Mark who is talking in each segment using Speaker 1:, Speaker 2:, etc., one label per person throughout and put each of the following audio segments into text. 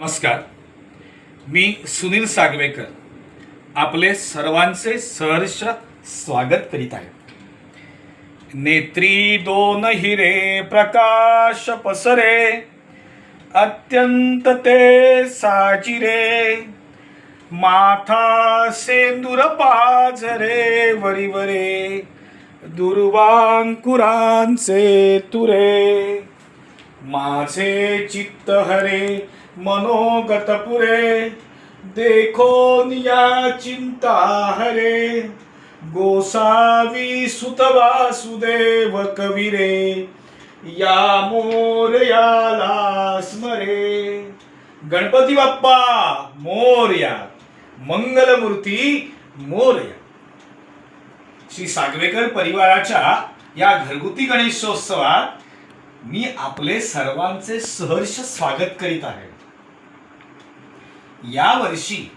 Speaker 1: नमस्कार. मी सुनील सागवेकर आपले सर्वांचे सहर्ष स्वागत करीत आहे. नेत्री दोन हिरे प्रकाश पसरे अत्यंत ते साजिरे माथा सेंदूर पाझरे वरिवरे दुर्वांकुरांचे तुरे माझे चित्त हरे मनोगत पुरे देखो निया चिंता हरे गोसावी सुत वासुदेव कविरे या मोर याला स्मरे गणपती बाप्पा मोरया मंगलमूर्ती मोरया श्री सागवेकर परिवाराच्या या घरगुती गणेशोत्सवात मी आपले सर्वांचे सहर्ष स्वागत करीत आहे. या वर्षी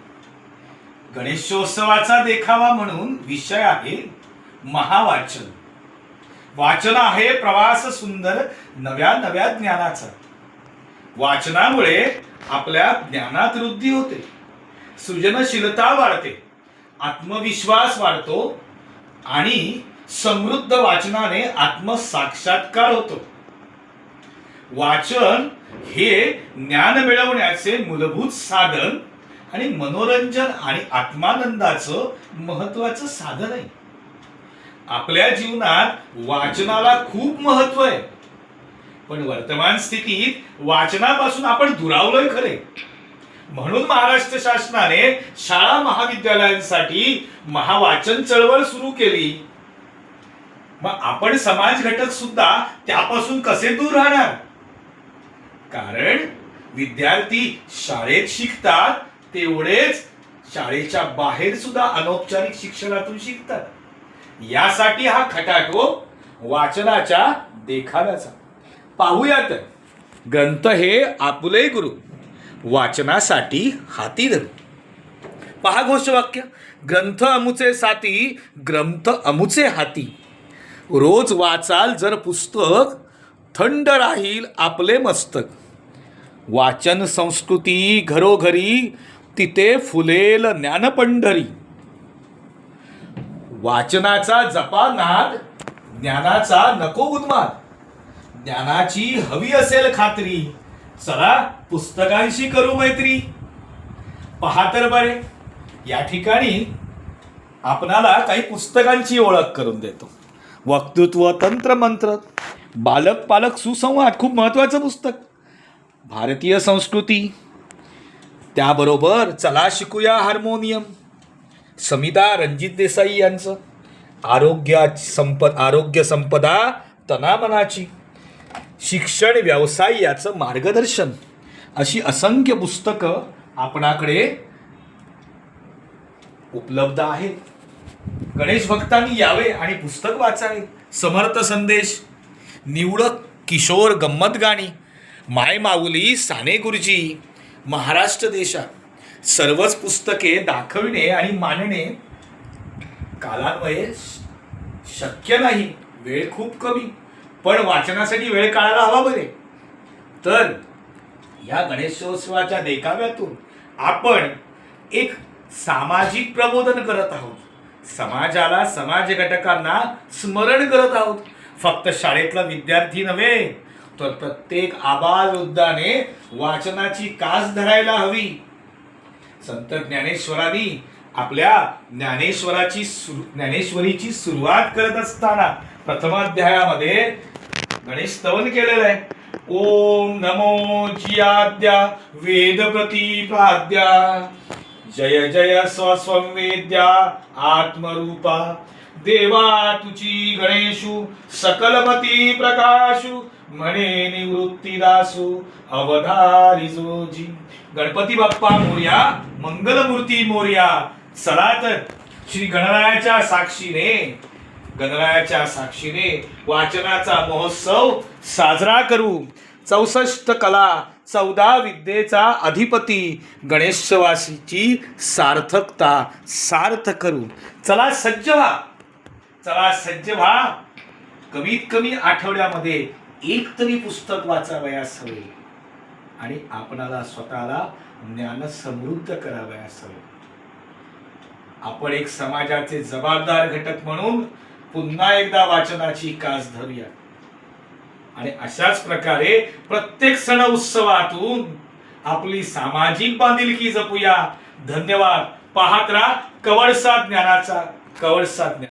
Speaker 1: गणेशोत्सवाचा देखावा म्हणून विषय आहे महावाचन. वाचन आहे प्रवास सुंदर नव्या नव्या ज्ञानाचा. वाचनामुळे आपल्या ज्ञानात वृद्धी होते. सृजनशीलता वाढते. आत्मविश्वास वाढतो आणि समृद्ध वाचनाने आत्मसाक्षात्कार होतो. वाचन हे ज्ञान मिळवण्याचे मूलभूत साधन आणि मनोरंजन आणि आत्मानंदाचं महत्वाचं साधन आहे. आपल्या जीवनात वाचनाला खूप महत्त्व आहे. पण वर्तमान स्थितीत वाचनापासून आपण दुरावलोय खरे. म्हणून महाराष्ट्र शासनाने शाळा महाविद्यालयांसाठी महावाचन चळवळ सुरू केली. मग आपण समाज घटक सुद्धा त्यापासून कसे दूर राहणार? कारण विद्यार्थी शाळेत शिकतात तेवढेच शाळेच्या बाहेर सुद्धा अनौपचारिक शिक्षणातून शिकतात. यासाठी हा खटाटो वाचनाच्या देखाव्याचा. पाहूयात. ग्रंथ हे आपुले गुरु. वाचनासाठी हाती धरू पहा घोषवाक्य. ग्रंथ अमुचे साती ग्रंथ अमुचे हाती. रोज वाचाल जर पुस्तक थंड राहील आपले मस्तक. वाचन संस्कृती घरोघरी तिथे फुलेल ज्ञानपंढरी. वाचनाचा जपा नाद ज्ञानाचा नको उन्माद. ज्ञानाची हवी असेल खात्री चला पुस्तकांशी करू मैत्री. पहा तर बरे या ठिकाणी आपणाला काही पुस्तकांची ओळख करून देतो. वक्तृत्व तंत्र मंत्र. बालक पालक सुसंवाद खूप महत्वाचं पुस्तक. भारतीय संस्कृती. त्याबरोबर चला शिकूया हार्मोनियम. समिता रणजित देसाई यांचं. आरोग्या संप आरोग्य संपदा तनामनाची. शिक्षण व्यवसाय याचं मार्गदर्शन. अशी असंख्य पुस्तकं आपणाकडे उपलब्ध आहेत. गणेश भक्तांनी यावे आणि पुस्तक वाचावे. समर्थ संदेश. निवडक किशोर गंमत गाणी. माय माऊली साने गुरुजी महाराष्ट्र देशा सर्वच पुस्तके दाखविणे आणि मांडणे कालान्वये शक्य नाही. वेळ खूप कमी. पण वाचनासाठी वेळ काढायला हवा बरे. तर या गणेशोत्सवाच्या देखाव्यातून आपण एक सामाजिक प्रबोधन करत आहोत. समाजाला समाज घटकांना स्मरण करत आहोत. फक्त शाळेतला विद्यार्थी नव्हे तर प्रत्येक आबालवृद्धाने वाचनाची कास धरायला हवी. संत ज्ञानेश्वरांनी आपल्या ज्ञानेश्वराची ज्ञानेश्वरीची सुरुवात करत असताना प्रथमाध्यायामध्ये गणेश स्तवन केलेलं आहे. ओम नमो जियाद्या वेद प्रतिपाद्या. जय जय स्वसंवेद्या आत्मरूपा. देवा तुची गणेशू सकलमती प्रकाशू म्हणे निवृत्तीदासू अवधारी जोजी. गणपती बाप्पा मोर्या मंगलमूर्ती मोर्या चला तर श्री गणरायाच्या साक्षीने गणरायाच्या साक्षीने वाचनाचा महोत्सव साजरा करू. चौसष्ट कला चौदा विद्येचा अधिपती गणेशवासीची सार्थकता सार्थ करू. चला सज्ज व्हा. चला सज्ज व्हा. कमीत कमी आठवड्यामध्ये एक तरी पुस्तक वाचावयास हवे आणि आपणाला स्वतःला ज्ञान समृद्ध करावयास हवे आपण एक समाजाचे जबाबदार घटक म्हणून पुन्हा एकदा वाचनाची कास धरूया. आणि अशाच प्रकारे प्रत्येक सण उत्सवातून आपली सामाजिक बांधिलकी जपूया. धन्यवाद. पाहत राहा कवळसा ज्ञानाचा कवळसा ज्ञान